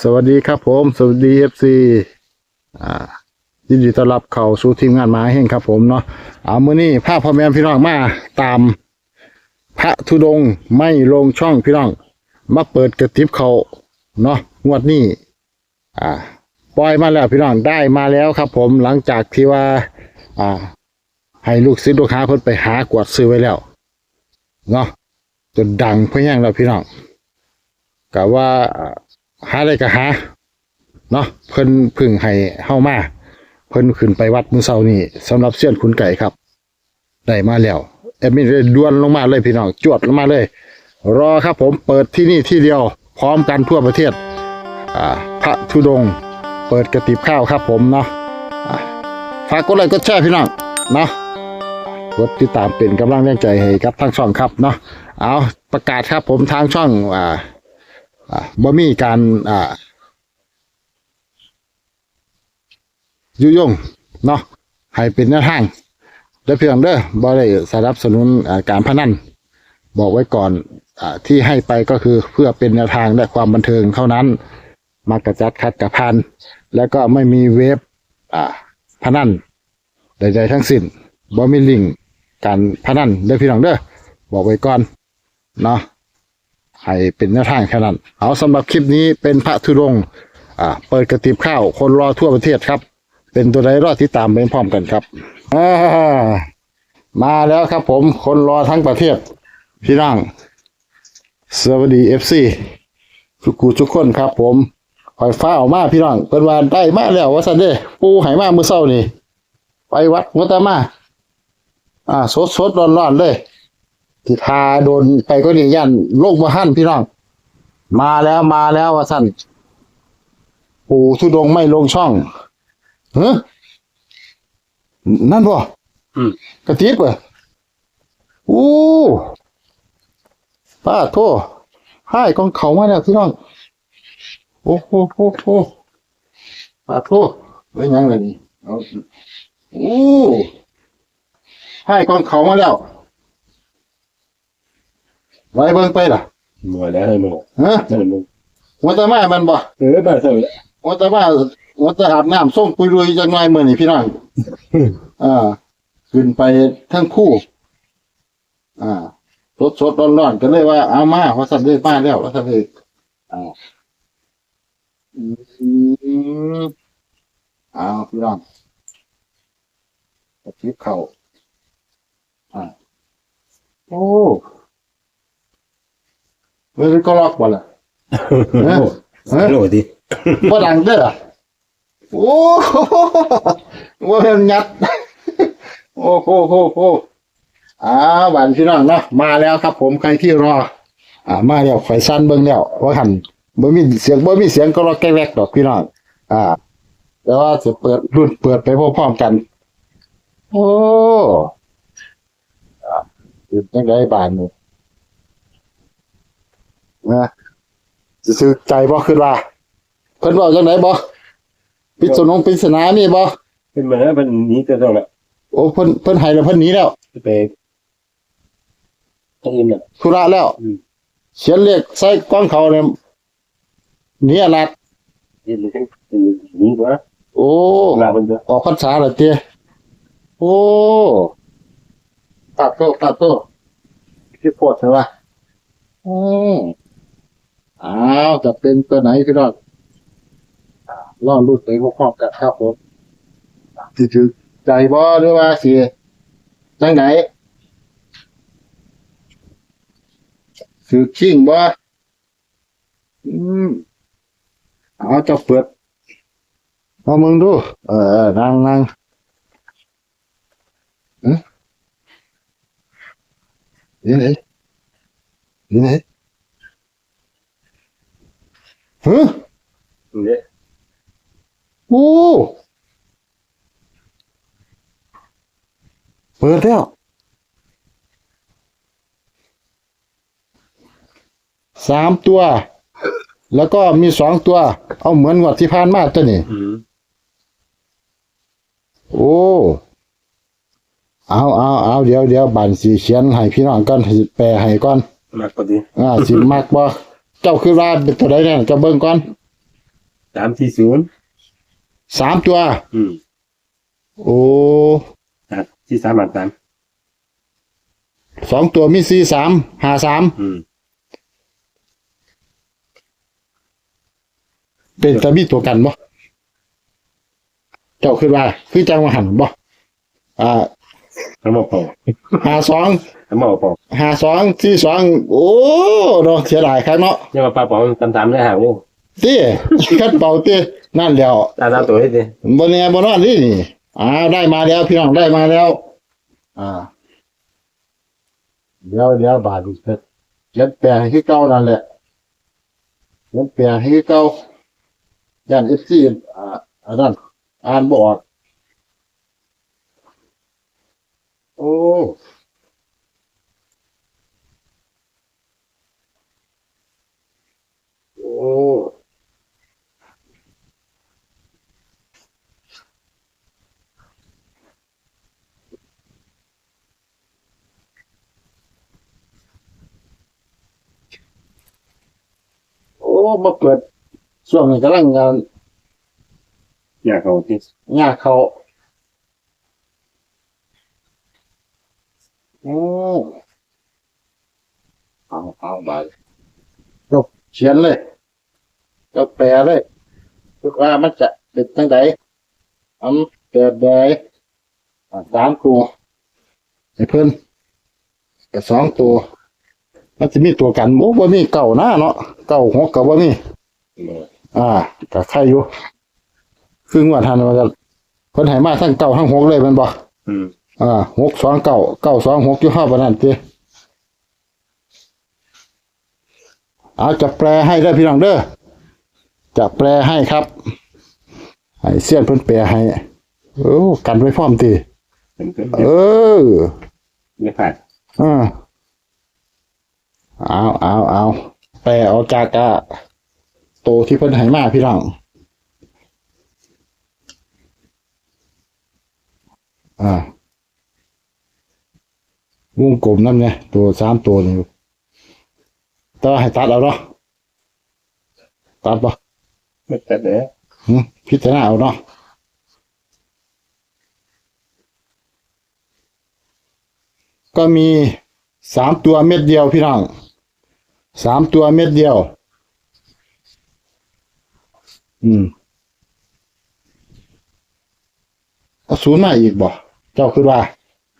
สวัสดีครับผม สวัสดีเอฟซีอ่ายินดีต้อนรับเข้าสู่ทีมงานมาแห่งครับ ผมเนาะเอามื้อนี้พาพพ่อแม่พี่น้องมาตาม พระธุดงค์ไม่ลงช่องพี่น้อง มาเปิดกระติบเขาเนาะงวดนี้ อ่า ปล่อยมาแล้วพี่น้องได้มาแล้วครับ ผมหลังจากที่ว่า อ่า ให้ลูกศิษย์ลูกหาเพิ่นไปหากวดซื้อไว้แล้วเนาะจนดังเพื่อแย่งแล้วพี่น้องกะว่าอ่า หาได้ก็หาเนาะเพิ่นพึ่งให้เฮามาเพิ่นขึ้นไปวัดมื้อเช้านี้สำหรับเสี้ยนขุนไก่ครับ ได้มาแล้วแอดมินเลยด่วนลงมาเลยพี่น้องจวดลงมาเลย รอครับผมเปิดที่นี่ที่เดียว พร้อมกันทั่วประเทศอ่าพระธุดงค์เปิดกระติบข้าวครับผมเนาะอ่าฝากกดไลค์กดแชร์พี่น้องเนาะกดติดตามเป็นกำลังแรงใจให้กับทางช่องครับเนาะเอาประกาศครับผมทางช่องอ่า บ่มีการอ่ายุยงเนาะให้เป็นแนวทางเด้เพียงเด้อบ่ได้สนับสนุนการพนันบอกไว้ก่อนอที่ให้ไปก็คือเพื่อเป็นแนวทางและความบันเทิงเท่านั้น มากระจัดคัดกับพันแล้วก็ไม่มีเว็บพนันใดๆทั้งสิ้นบ่มีลิงก์การพนันเด้อพี่น้องเด้อบอกไว้ก่อนเนาะ ให้เป็นแนวทางแค่นั้น เอาสำหรับคลิปนี้เป็นพระธุรงค์อ่าเปิดกระติบข้าวคนรอทั่วประเทศครับ เป็นตัวใดรอดที่ตามไปพร้อมกันครับอ่ามาแล้วครับผมคนรอทั้งประเทศ พี่น้องสวัสดีเอฟซีทุกกูทุกคนครับผมคอยฟ้าออกมาพี่น้องเป็นว่าได้มาแล้วว่าสันเด้ปูไหมาเมื่อเช้านี่ ไปวัดหัวตามา อ่าสดสดร้อนร้อนเลย ที่ทาโดนไปก็นี่ยันโลกมาหั่นพี่น้อง มาแล้วมาแล้วว่าสั่นปู่ทุดงค์ไม่ลงช่องเฮ้นั่นบ่อืมกระติบเหรออู้ป้าโทษให้กองเขามาแล้วพี่น้อง โอ้โหโอ้โหป้าโทษเป็นยังไงนี่เอาอู้ให้กองเขามาแล้ว ไว้เบิ่งไปล่ะหมดแล้วให้มึงฮะให้มึงหัวตามามันบ่เออบ้านเท่าไหร่หัวตามาหัวตาอาบน้ำส้มปุยรุยจังหน่อยมื้อนี้พี่น้องอ่าขึ้นไปทั้งคู่ อ่าสดสดร้อนร้อนๆก็เลยว่าเอามาว่าสันเลยมาแล้วว่าสันเลยอ่าอืมเอาพี่น้องกระชิบเข่าอ่าโอ้ เฮ้ยก็ล็อกบ่ล่ะฮะฮะโหลดดิบ่ดังเด้อโอ้โหว่าเป็นยัด โอ้โหโหโหอ้าวบ้านพี่น้องเนาะมาแล้วครับ ผมใครที่รอ อ่า มาแล้วข่อยสั้นเบิ่งแล้วว่าหันบ่มีเสียงบ่มีเสียงก็รอแก้แวกดอกพี่น้องอ่าแต่ว่าจะเปิดรุ่นเปิดไปพร้อมๆกัน โอ้อ่าเป็นจังไดบ้านนี่ นะสิซื้อใจบ่ขึ้นว่าเพิ่นเว้าจังไดบ่ปริศนงปริศนานี่บ่เป็นมาแล้วมันหนี้ก็ต้องละโอ้เพิ่นเพิ่นให้แล้วเพิ่นหนีแล้วไปต้องยินอะ ธุระแล้วอืม เขียนเลขใส่กล้องเขาเนี่ยหนี่อะไรยินเลยทั้งหนี้กว่าโอ้ ลามันจะออกพรรษาเหรอเตี้ยโอ้ตัดโตตัดโตพี่โพดใช่ปะอืม อ้าวจะเป็นตัวไหนพี่น้องอ่าลองดูตัวพร้อมๆกันครับผมสิถือใจบ่หรือว่าสิจังไหนถือชิงบ่อืมเอาจะเปิดเอามึงดู เออนั่งนั่งเอ๊ะนี่ไหนนี่ไหน ฮะเนี่ยโอ้เปิดแล้วสามตัว แล้วก็มีสองตัว เอาเหมือนงวดที่ผ่านมาตัวนี้อืมโอ้เอาเอาเอาเดี๋ยวเดี๋ยวบันสีเขียนให้พี่น้องก่อนให้แปลให้ก่อนมากกว่าดิอ่าสิมักบ่ เจ้าคือว่าเป็นตัวใดเนี่ยเจ้าเบิ่งก่อนสามสี่ศูนย์สามตัว อืมโอ้อะที่สามบาทสามสองตัวมีสี่สามหาสามอืมเป็นจะมีตัวกันบ่เจ้าขึ้นว่า คือจังว่าหันบ่อ่า ทั้งหมดพอหาสองทั้งหมดพอหาสองสี่สองโอ้เนาะเสียดายครับเนาะยังมาปลาปองตามตามได้ห่างนี่ตีคัดเป่าตีนั่นแล้วตามตามตัวให้ดิบนแน่บนนอนนี่นี่อ่าได้มาแล้วพี่น้องได้มาแล้ว อ่าเดี๋ยวเดี๋ยวบาทอีกเพชรเขียนแปลให้คือเก่านั่นแหละเขียนแปลให้คือเก่าย่านเอฟซีอ่าอันนั้นอ่านบออก โอ้โอ้โอ้มาเปิดช่วงนี้กำลังงานอยากเอาที่ งานเขา โอ้เอาเอาไปจบเขียนเลยก็แปลเลยคือว่ามันจะเป็นตั้งใดอันแปลใดสามตัวให้เพิ่นกับสองตัวมันจะมีตัวกันโอ้บ่มีเก่าหน้าเนาะเก่าหกกับบ่มีอ่ากับใครอยู่คืองวดทันมันก็คนหายมาทั้งเก่าทั้งหกเลยมันบ่อืม อ่าหกสองเก่าเก้าสองหกอยู่ห้าปานนั้นติเอาจะแปลให้ได้อพี่น้องเด้อจะแปลให้ครับให้เสี้ยนเพิ่นแปลให้โอ้กันไว้พร้อมติเป็นเกินเออไม่ผ่านอ่าเอาเอาเอาแปลออกจากอะโตที่เพิ่นให้มาพี่น้องอ่า วงกลมนั่นเนี่ยตัวสามตัวนี่แต้องให้ตัดเอาเนาะตัดปะไม่แต่เด้อหึพิจารณาเอาเนาะก็มีสามตัวเม็ดเดียวพี่น้องสามตัวเม็ดเดียว อืมเอาศูนย์มาอีกบ่ เจ้าคือว่า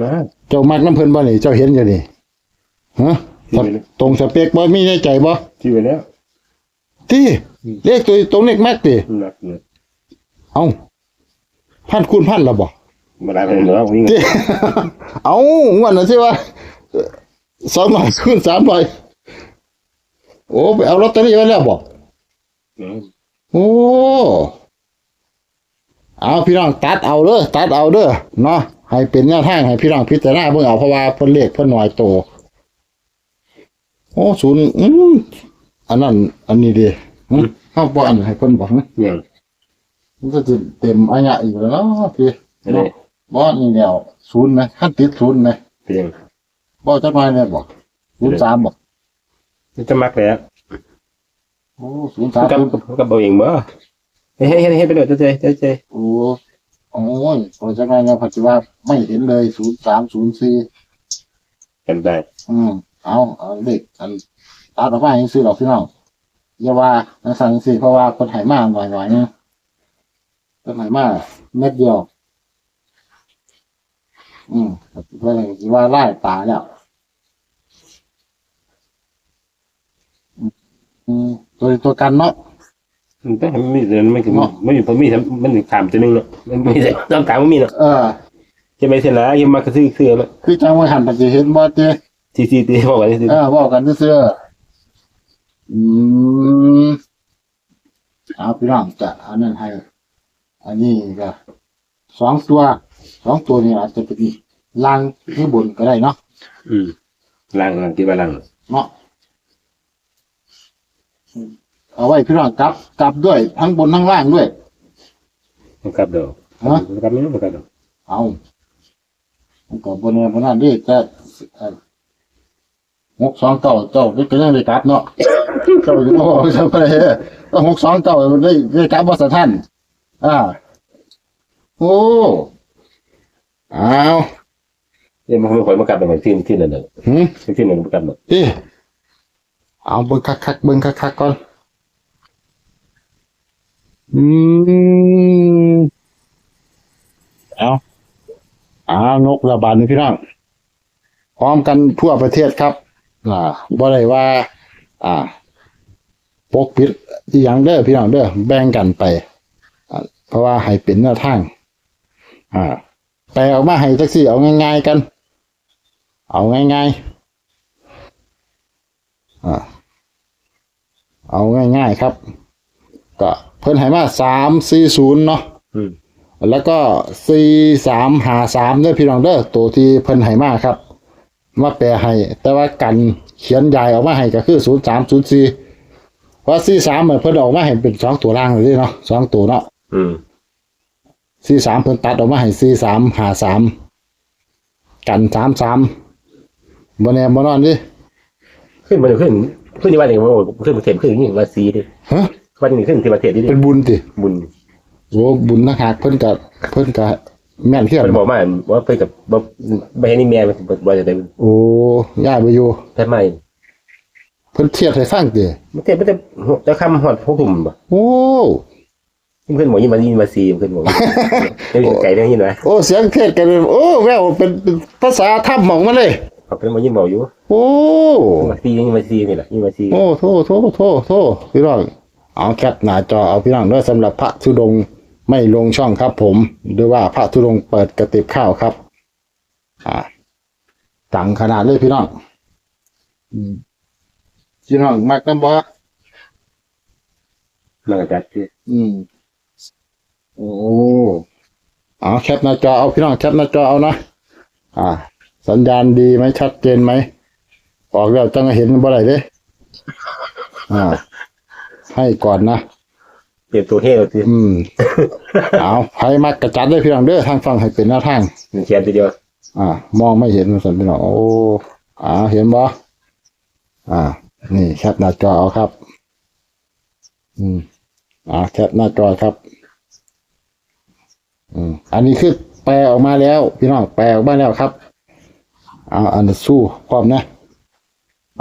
มาเจ้ามักน้ำเพิ่นบ่นี่เจ้าเห็นอยู่นี่ฮะที่ไปแล้วตรงสเปคบ่มีในใจบ่ที่ไปแล้วที่อืมเลขตัวตรงเลขแม็กติหนักเลยเอ้าพันคูณพันละบ่มาได้เป็นเหรอวิ่งที่เอ้างวดน่ะสิว่าสองร้อยคูณสามร้อยโอ้ไปเอาลอตเตอรี่ไว้แล้วบ่อืมโอ้เอาพี่น้องตัดเอาเด้อตัดเอาเด้อเนาะ ให้เป็นแนวทางให้พี่น้องพิจารณาเบิ่งเอาเพราะว่าเพิ่นเลขเพิ่นน้อยโต โอ้ศูนย์อืมอันนั้น อันนี้ดีหึเฮาบ่อันให้เพิ่นบอกนะยังมันก็จะเต็มอันยะอีกแล้วเนาะพี่ไม่ได้บ่นี่แนวศูนย์นะคันติดศูนย์นะเพียงบ่จักหน่อยแม่นบ่ศูนย์สามบ่จะมักแล้วโอ้ศูนย์สามกับกับเอาเองบ่เฮ้ยเฮ้ยเฮ้ยไปเลยเจ๊เจ๊เจ๊โอ้ โอ้ยพอจักหน่อยนะปัจจุบันไม่เห็นเลยศูนย์สามศูนย์สี่กันได้ อืมเอาเอาเลขอันตัดออกมาให้ซื้อดอกพี่น้องอย่าว่านักสั่งสิเพราะว่าคนไหมาหน่อยๆนึงคนไหมาเม็ดเดียว อืมเพื่อนว่าไล่ตาแล้วอืมตัวตัวกันเนาะ มันต้องมีเดินไม่ถึงไม่อยู่พอมีมันถึงถามตัวนึงเนาะมันมีต้องถามว่ามีเนาะเออจะไปเสร็จแล้วยังมากระซื้อเสื้อแล้วคือจังว่าหันไปสิเห็นบ่เจ้ทีทีตีบอกว่าทีเออบอกกันเสื้อๆอืมเอาพี่น้องจะอันนั้นให้ อันนี้ก็สองตัวสองตัวนี้อาจจะเป็นล่างหรือบนก็ได้เนาะอืมล่างล่างที่บ้านล่างเนาะ เอาไว้พี่น้องกลับกลับด้วยทั้งบนทั้งล่างด้วย มันกลับเด้อฮะ มันกลับไม่มันกลับเด้อเอามันก็บนนี้บนนั้นดิแต่เอ่อหกสองเก้าเจ้าก็ยังได้กลับเนาะ เจ้าอยู่บอกเจ้าไปเลยก็หกสองเก้าได้ได้กลับว่าสถานอ่าโอ้อ้าวเนี่ยมันไม่ค่อยมากัดแบบที่ที่นั่นน่ะหืมที่ที่นั่นมากัดหมดเอ๊ะเอาเบิ่งคักๆเบิ่งคักๆก่อน อืมเอาเอานกระบาดนี่พี่น้องพร้อมกันทั่วประเทศครับ อ่าบ่ได้ว่า อ่า ปกปิดที่ยังเด้อพี่น้องเด้อแบ่งกันไปเพราะว่าให้เป็นแนวทาง อ่าแปลออกมาให้จักซี่เอาง่าย ๆกัน เอาง่ายๆอ่าเอาง่าย ๆ ครับ ก็เพิ่นให้มาสามสี่ศูนย์เนาะอืมแล้วก็สี่สามหาสามเด้อพี่น้องเด้อตัวที่เพิ่นให้มาครับมาแปลให้ แต่ว่ากันเขียนใหญ่ออกมาให้ก็คือศูนย์สามศูนย์สี่เพราะสี่สามเหมือนเพิ่นออกมาให้เป็นสองตัวล่างเลยเนาะสองตัวเนาะอืมสี่สามเพิ่นตัดออกมาให้สี่สามหาสามกันสามสามบนแนบนอนดิขึ้นมาขึ้นขึ้นที่บ้านเองว่าขึ้นประเทศขึ้นอย่างนี้มาซีดิฮะ วันนี้ขึ้นที่ประเทศนี่ดิเป็นบุญติบุญโอ้บุญนักหักเพิ่นกับเพิ่นกับแม่นเทียนมันบอกมาว่าไปกับว่าไปให้นี่แม่ว่าจะได้โอ้ย่าไปอยู่แค่ไม่เพิ่นเทียดให้ฟังติมันเทศมันจะจะคำหอดพวกถุ่มป่ะโอ้ขึ้นหมอยินมายินมาซีขึ้นหมอไม่มีไก่ได้ยินไหมโอ้เสียงเทศกันโอ้แววเป็นเป็นภาษาถ้ำหมองมาเลยเขาเป็นหมอยินบอกอยู่ โอ้มาซียินมาซีนี่แหละยินมาซีโอ้โทโทโทโทพี่น้อง เอาแคปหน้าจอเอาพี่น้องด้วยสำหรับพระธุดงค์ไม่ลงช่องครับผมหรือว่าพระธุดงค์เปิดกระติบข้าวครับอ่าตังขนาดเลยพี่น้องอืมพี่น้องมักน้ำบ่มากระจัดที่อืมโอ้เอาแคปหน้าจอเอาพี่น้องแคปหน้าจอเอานะอ่า สัญญาณดีไหมชัดเจนไหมออกแล้วจังเห็นบ่ไรเด้อ่า ให้ก่อนนะเตรียมตัวเฮ้เราทีอืม เอาใครมักกระจัดเลยพี่น้องเด้อทางฟังให้เป็นหน้าทางหนึ่งเชียนทีเดียวอ่า มองไม่เห็นสันพี่น้องโอ้อ่า เห็นบ่อ่า นี่แคปหน้าจอเอาครับ อืม อ่าแคปหน้าจอครับ อืม อันนี้คือแปลออกมาแล้ว พี่น้องแปลออกมาแล้วครับอ่าอันนี้สู้ความนะ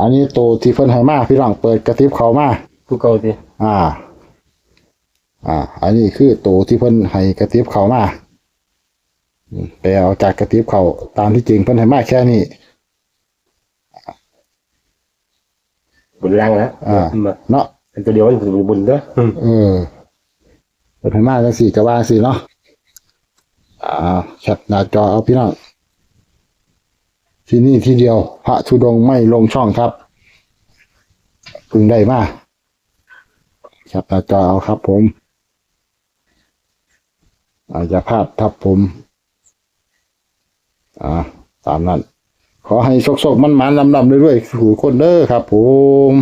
อันนี้ตัวที่เพิ่นให้มาพี่น้องเปิดกระติบเขามา ผู้เก่าทีอ่า อ่า อันนี้คือตัวที่เพิ่นให้กระติบเขามาอืมไปเอาจากกระติบเขาตามที่จริงเพิ่นให้มาแค่นี้บุญล่างแล้วอ่ามาเนาะเป็นตัวเดียวมันคือบุญเด้อเออเพิ่นให้มาจังสี่ก็ว่าสิเนาะอ่าแคปหน้าจอเอาพี่น้องที่นี่ที่เดียว พระธุดงค์ไม่ลงช่องครับเพึงได้มา แคปหน้าจอเอาครับผมอาจจะพลาดทับผม อ่า ตามนั้น ขอให้โชคๆมันๆลำๆได้ด้วยๆสู่คนเด้อครับผม